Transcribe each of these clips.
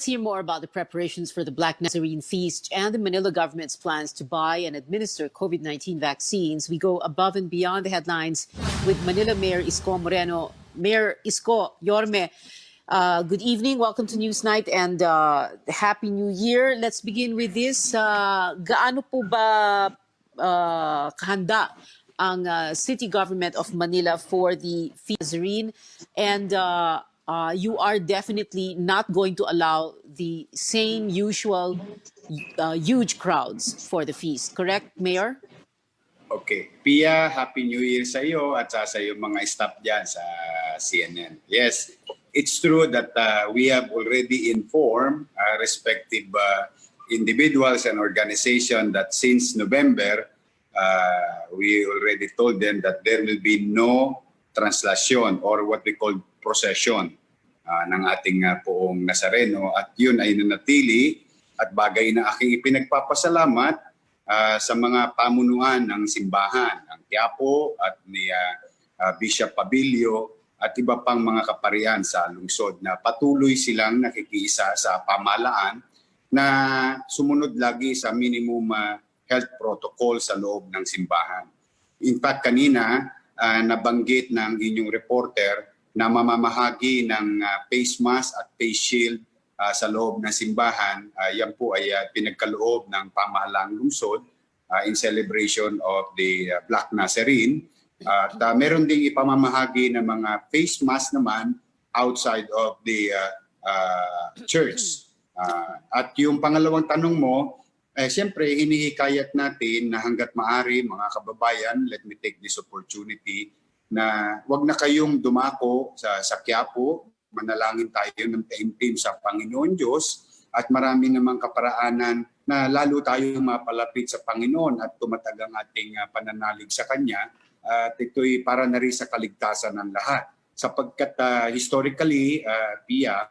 Let's hear more about the preparations for the Black Nazarene Feast and the Manila government's plans to buy and administer COVID 19 vaccines. We go above and beyond the headlines with Manila Mayor Isko Moreno. Mayor Isko Yorme, uh, good evening. Welcome to Newsnight and uh, Happy New Year. Let's begin with this. Uh, gaano po ba uh, kahanda ang uh, city government of Manila for the Nazarene? And uh, uh, you are definitely not going to allow the same usual uh, huge crowds for the feast, correct, Mayor? Okay. Pia, Happy New Year sa iyo at sa, sa iyo mga staff dyan sa CNN. Yes, it's true that uh, we have already informed uh, respective uh, individuals and organizations that since November, uh, we already told them that there will be no translation or what we call procession uh, ng ating uh, poong Nazareno at yun ay nanatili at bagay na aking ipinagpapasalamat uh, sa mga pamunuan ng simbahan, ng Quiapo at ni uh, uh, Bishop Pabilio at iba pang mga kaparian sa lungsod na patuloy silang nakikiisa sa pamalaan na sumunod lagi sa minimum uh, health protocol sa loob ng simbahan. In fact, kanina uh, nabanggit ng inyong reporter na mamamahagi ng uh, face mask at face shield uh, sa loob ng simbahan. Uh, yan po ay uh, pinagkaloob ng pamahalang lungsod uh, in celebration of the uh, Black Nazarene. At uh, meron ding ipamamahagi ng mga face mask naman outside of the uh, uh, church. Uh, at yung pangalawang tanong mo, eh, siyempre hinihikayat natin na hanggat maari mga kababayan, let me take this opportunity na wag na kayong dumako sa, sa Quiapo, manalangin tayo ng taimtim sa Panginoon Diyos at marami namang kaparaanan na lalo tayong mapalapit sa Panginoon at tumatag ang ating uh, pananalig sa Kanya at ito'y para na rin sa kaligtasan ng lahat. Sapagkat uh, historically, uh, Pia,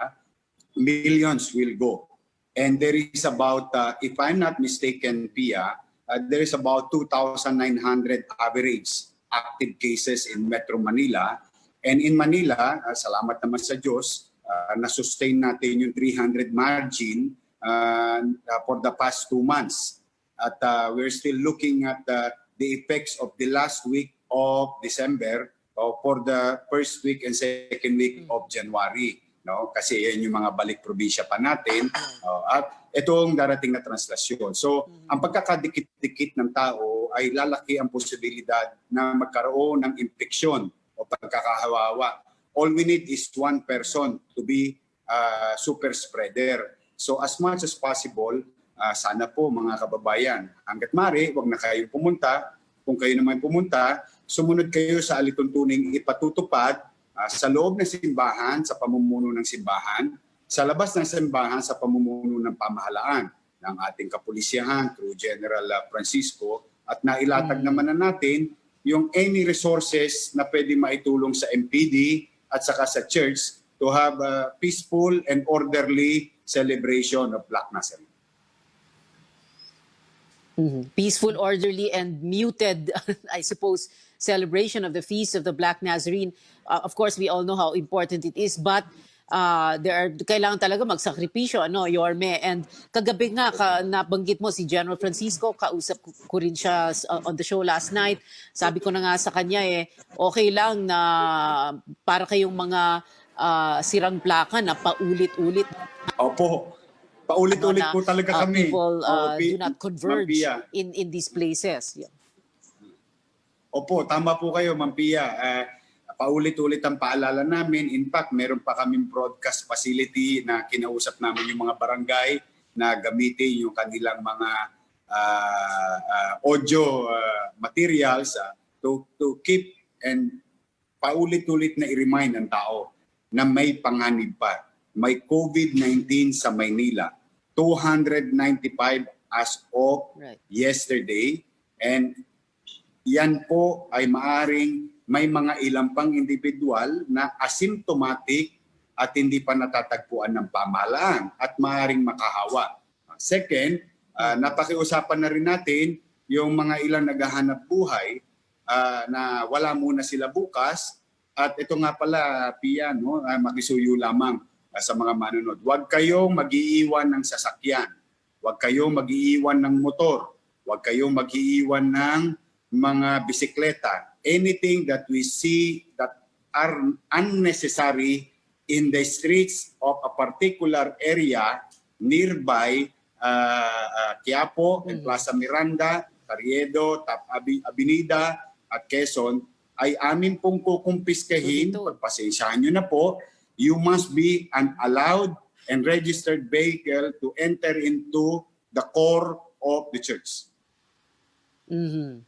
millions will go. And there is about, uh, if I'm not mistaken, Pia, uh, there is about 2,900 average active cases in Metro Manila. And in Manila, uh, salamat naman sa Diyos, uh, na-sustain natin yung 300 margin uh, for the past two months. At uh, we're still looking at uh, the effects of the last week of December uh, for the first week and second week of January. No? Kasi yan yung mga balik probinsya pa natin. Uh, at itong darating na translasyon. So, ang pagkakadikit-dikit ng tao ay lalaki ang posibilidad na magkaroon ng infeksyon o pagkakahawawa. All we need is one person to be uh, super spreader. So as much as possible, uh, sana po mga kababayan, hanggat mari, wag na kayo pumunta. Kung kayo naman pumunta, sumunod kayo sa alituntuning ipatutupad uh, sa loob ng simbahan, sa pamumuno ng simbahan, sa labas ng simbahan sa pamumuno ng pamahalaan ng ating kapulisyahan through General Francisco at nailatag naman na natin yung any resources na pwede maitulong sa MPD at saka sa church to have a peaceful and orderly celebration of Black Nazarene. Mhm. Peaceful, orderly, and muted, I suppose, celebration of the Feast of the Black Nazarene. Uh, of course, we all know how important it is, but uh, there are, kailangan talaga magsakripisyo, ano, Yorme. And kagabi nga, ka, nabanggit mo si General Francisco, kausap ko, ko rin siya uh, on the show last night. Sabi ko na nga sa kanya, eh, okay lang na para kayong mga uh, sirang plaka na paulit-ulit Opo. Paulit-ulit ano, po talaga uh, kami. people uh, do not converge in in these places. Yeah. Opo, tama po kayo, Ma'am Pia. Uh, paulit-ulit ang paalala namin. In fact, meron pa kaming broadcast facility na kinausap namin yung mga barangay na gamitin yung kanilang mga uh, uh, audio uh, materials uh, to, to keep and paulit-ulit na i-remind ang tao na may panganib pa. May COVID-19 sa Maynila. 295 as of Right. yesterday and yan po ay maaring may mga ilang pang individual na asymptomatic at hindi pa natatagpuan ng pamahalaan at maaring makahawa. Second, uh, napakiusapan na rin natin yung mga ilang naghahanap buhay ah, na wala muna sila bukas at ito nga pala, Pia, no, uh, lamang. ah, sa mga manunod. Huwag kayong mag-iiwan ng sasakyan. Huwag kayong mag-iiwan ng motor. Huwag kayong mag-iiwan ng mga bisikleta. Anything that we see that are unnecessary in the streets of a particular area nearby uh, uh, Quiapo Mhm. Plaza Miranda, Carriedo, Tap Abi- Avenida at Quezon ay amin pong kukumpiskahin. Pagpasensyahan nyo na po. You must be an allowed and registered vehicle to enter into the core of the church. Mhm.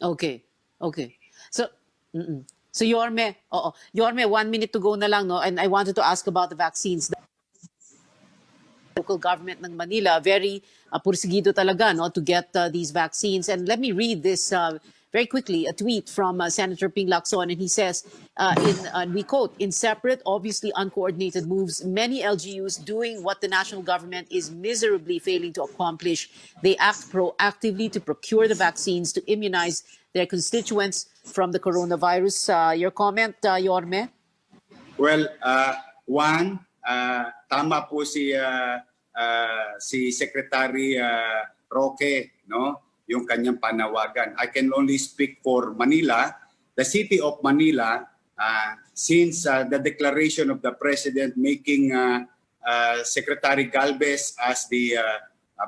Okay. Okay. So, mm-mm. So Yorme, oo. Yorme, one minute to go na lang, no? And I wanted to ask about the vaccines. The local government ng Manila, very uh, pursigido talaga, no? To get uh, these vaccines. And let me read this uh, very quickly, a tweet from uh, Senator Ping Lacson. And he says, uh, in, uh, we quote, in separate, obviously uncoordinated moves, many LGUs doing what the national government is miserably failing to accomplish. They act proactively to procure the vaccines to immunize their constituents from the coronavirus. Uh, your comment, uh, Yorme? Well, uh, one, uh, tama po si si Secretary Roque, no? Yung kanyang panawagan. I can only speak for Manila. The city of Manila, uh, since uh, the declaration of the president making uh, uh, Secretary Galvez as the uh,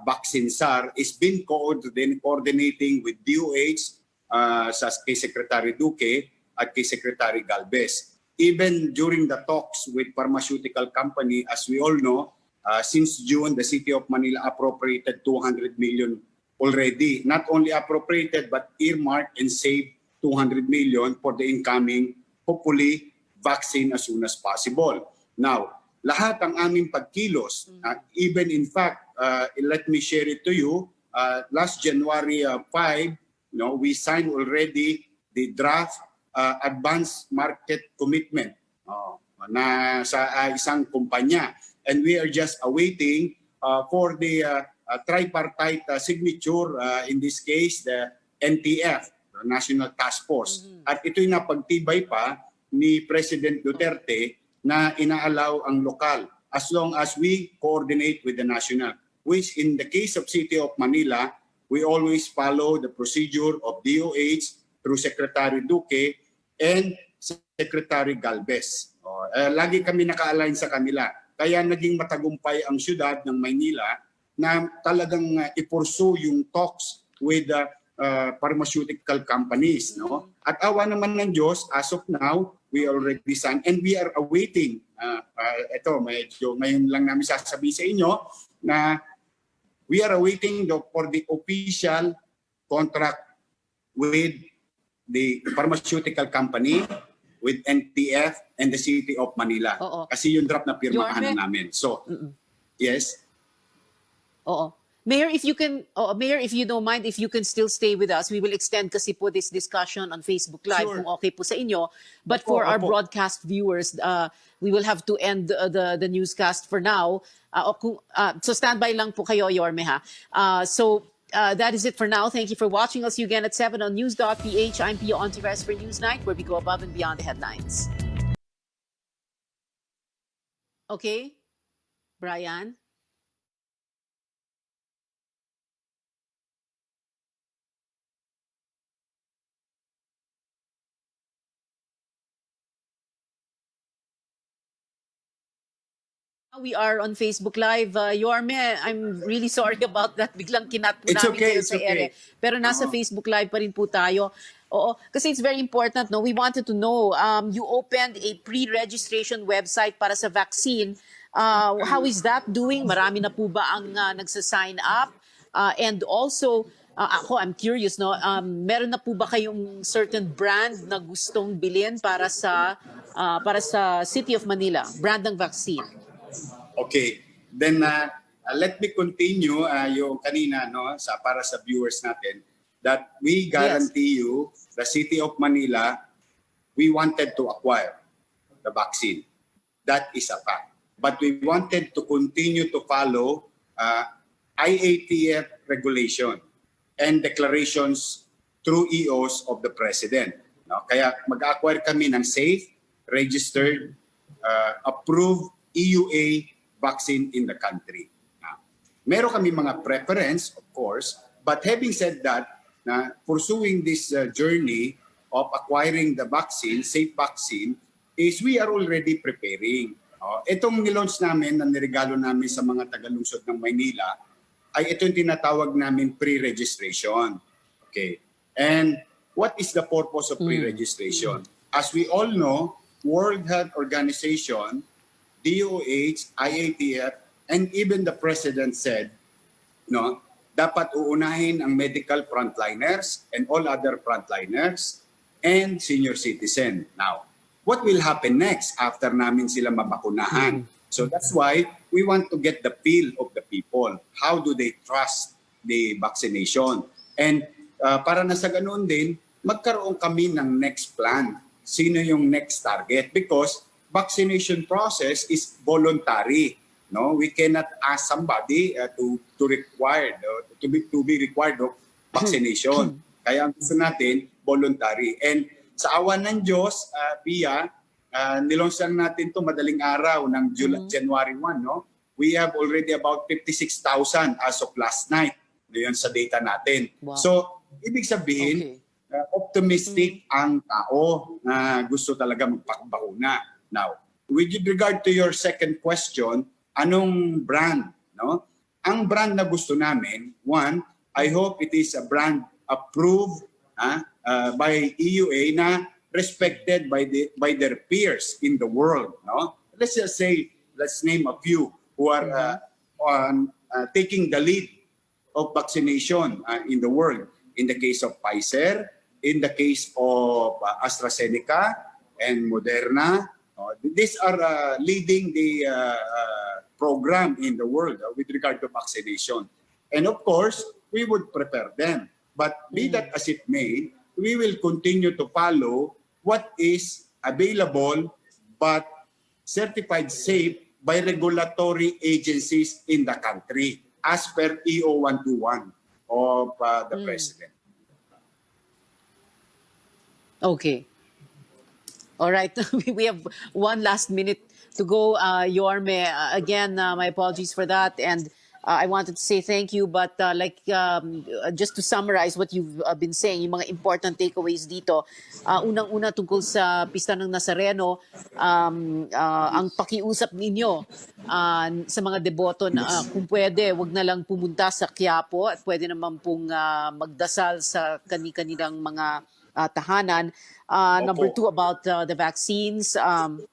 vaccine czar, is been coordinating, with DOH uh, sa Secretary Duque at kay Secretary Galvez even during the talks with pharmaceutical company, as we all know, uh, since June, the city of Manila appropriated 200 million already. Not only appropriated, but earmarked and saved 200 million for the incoming, hopefully, vaccine as soon as possible. Now, lahat ang aming pagkilos, uh, even in fact, uh, let me share it to you, uh, last January uh, 5, you know, we signed already the draft uh, advance market commitment oh, na sa uh, isang kumpanya. And we are just awaiting uh, for the uh, uh, tripartite uh, signature, uh, in this case, the NTF, the National Task Force. At ito'y napagtibay pa ni President Duterte na inaalaw ang lokal as long as we coordinate with the national. Which in the case of City of Manila, we always follow the procedure of DOH through Secretary Duque and Secretary Galvez. Eh, lagi kami naka-align sa kanila. Kaya naging matagumpay ang syudad ng Maynila na talagang uh, ipursu yung talks with the uh, pharmaceutical companies. No? At awa naman ng Diyos, as of now, we already signed and we are awaiting. Uh, uh, ito, medyo ngayon lang namin sasabihin sa inyo na we are awaiting the, for the official contract with the pharmaceutical company, with NTF, and the City of Manila. Oo. Kasi yung draft na pirmahan Yorme? namin. So, Mm-mm. yes. Oo. Mayor, if you can, oh, Mayor, if you don't mind, if you can still stay with us, we will extend kasi po this discussion on Facebook Live Sure. kung okay po sa inyo. But Opo, for our opo. broadcast viewers, uh, we will have to end the, the, the newscast for now. Uh, kung, uh, so standby lang po kayo, Yorme, ha? Uh, so uh, that is it for now. Thank you for watching. I'll see you again at 7 on news.ph. I'm Pio Ontiveros for Newsnight, where we go above and beyond the headlines. Okay? Brian? We are on Facebook Live. Uh, Yorme, I'm really sorry about that. Biglang kinat po It's namin okay, kayo it's sa ere. okay. Pero nasa Oo. Facebook Live pa rin po tayo. Oo, kasi it's very important. No? We wanted to know, um, you opened a pre-registration website para sa vaccine. Uh, how is that doing? Marami na po ba ang uh, nagsa-sign up? Uh, and also, uh, ako, I'm curious, no? Um, meron na po ba kayong certain brand na gustong bilhin para sa uh, para sa City of Manila? Brand ng vaccine? Okay. Then uh, uh, let me continue uh, yung kanina no sa para sa viewers natin that we guarantee you the city of Manila we wanted to acquire the vaccine. That is a fact. But we wanted to continue to follow uh, IATF regulation and declarations through EOs of the President. No? Kaya mag-acquire kami ng safe, registered, uh, approved EUA vaccine in the country. Now, meron kami mga preference, of course, but having said that, na pursuing this uh, journey of acquiring the vaccine, safe vaccine, is we are already preparing. Oh, itong nilaunch namin na niregalo namin sa mga tagalungsod ng Maynila ay ito yung tinatawag namin pre-registration. Okay. And what is the purpose of pre-registration? As we all know, World Health Organization, DOH, IATF, and even the President said, no, dapat uunahin ang medical frontliners and all other frontliners and senior citizen. Now, what will happen next after namin sila mabakunahan? So that's why we want to get the feel of the people. How do they trust the vaccination? And uh, para na sa ganoon din, magkaroon kami ng next plan. Sino yung next target? Because vaccination process is voluntary. No, we cannot ask somebody uh, to to require uh, to be to be required of vaccination. Kaya ang gusto natin voluntary. And sa awan ng Diyos, uh, Pia, uh, nilons lang natin to madaling araw ng July, January 1, no? We have already about 56,000 as of last night. Yun sa data natin. Wow. So, ibig sabihin, Okay. uh, optimistic ang tao na gusto talaga magpakabakuna. Now, with regard to your second question, anong brand, no? Ang brand na gusto namin, one, I hope it is a brand approved ah, uh, by EUA na respected by the by their peers in the world, no? Let's just say, let's name a few who are uh, on uh, taking the lead of vaccination uh, in the world. In the case of Pfizer, in the case of uh, AstraZeneca and Moderna, uh, these are uh, leading the uh, uh, program in the world uh, with regard to vaccination. And of course, we would prepare them. But be that as it may, we will continue to follow what is available but certified safe by regulatory agencies in the country as per EO 121 of uh, the President. Okay. All right. we have one last minute to go. Uh, Yorme, uh, again, uh, my apologies for that. And uh, I wanted to say thank you. But uh, like, um, uh, just to summarize what you've uh, been saying, yung mga important takeaways dito. Uh, Unang-una tungkol sa Pista ng Nazareno, um, uh, ang pakiusap ninyo uh, sa mga deboto na uh, kung pwede, wag na lang pumunta sa Quiapo at pwede naman pong uh, magdasal sa kani-kanilang mga uh, tahanan. Uh, Opo. number two, about uh, the vaccines. Um,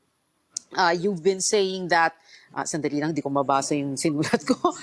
uh, you've been saying that, uh, sandali lang, di ko mabasa yung sinulat ko.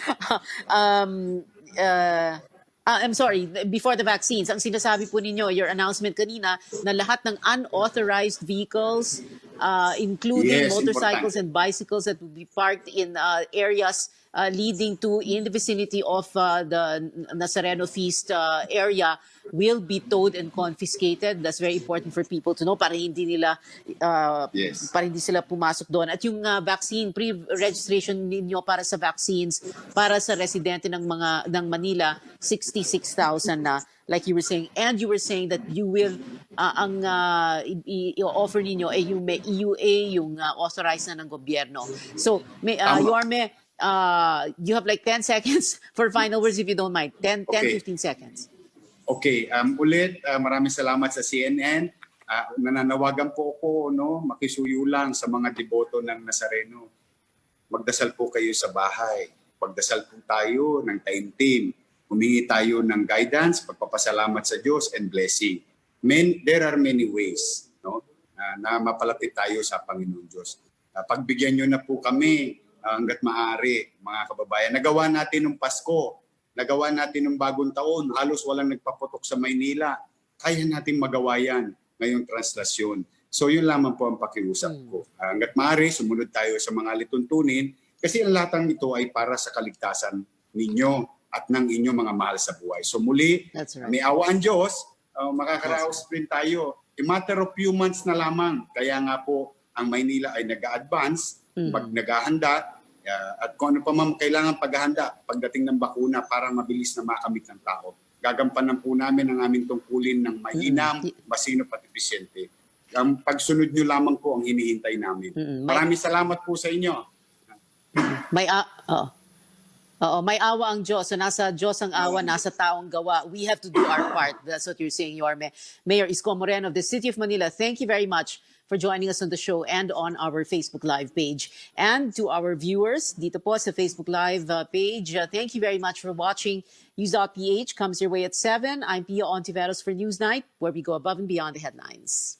um, uh, ah, I'm sorry, before the vaccines, ang sinasabi po ninyo, your announcement kanina, na lahat ng unauthorized vehicles, uh, including Yes, motorcycles and bicycles that will be parked in uh, areas uh, leading to in the vicinity of uh, the Nazareno Feast uh, area will be towed and confiscated. That's very important for people to know para hindi nila uh, Yes. para hindi sila pumasok doon. At yung uh, vaccine pre-registration ninyo para sa vaccines para sa residente ng mga ng Manila 66,000 na like you were saying and you were saying that you will uh, ang uh, i-offer ninyo ay yung may EUA yung uh, authorized na ng gobyerno. So may uh, Tama. Yorme uh, you have like 10 seconds for final words if you don't mind. 10 10 Okay. 15 seconds. Okay, um, ulit uh, maraming salamat sa CNN. Uh, nananawagan po ako no, makisuyo lang sa mga deboto ng Nazareno. Magdasal po kayo sa bahay. Pagdasal po tayo ng taimtim. Humingi tayo ng guidance, pagpapasalamat sa Diyos and blessing. Men, there are many ways no, uh, na mapalapit tayo sa Panginoon Diyos. Uh, pagbigyan nyo na po kami hanggat maaari, mga kababayan. Nagawa natin nung Pasko, nagawa natin nung bagong taon, halos walang nagpaputok sa Maynila. Kaya natin magawa yan ngayong translasyon. So yun lamang po ang pakiusap ko. Uh, hanggat maaari, sumunod tayo sa mga lituntunin kasi ang latang ito ay para sa kaligtasan ninyo at ng inyong mga mahal sa buhay. So muli, That's right. may awa ang Diyos, uh, makakaraos rin tayo. A matter of few months na lamang. Kaya nga po, ang Maynila ay nag-advance, pag naghahanda, uh, at kung ano pa man kailangan paghahanda pagdating ng bakuna para mabilis na makamit ng tao. Gagampanan po namin ang aming tungkulin ng mainam, Mm. masino at episyente. ang pagsunod nyo lamang po ang hinihintay namin. Maraming salamat po sa inyo. May a oo. Oo, may awa ang Diyos. So nasa Diyos ang awa, nasa taong gawa. We have to do our part. That's what you're saying, Yorme. Mayor Isko Moreno of the City of Manila, thank you very much for joining us on the show and on our Facebook Live page. And to our viewers, dito po sa Facebook Live uh, page, uh, thank you very much for watching. News.ph comes your way at 7. I'm Pia Ontiveros for Newsnight, where we go above and beyond the headlines.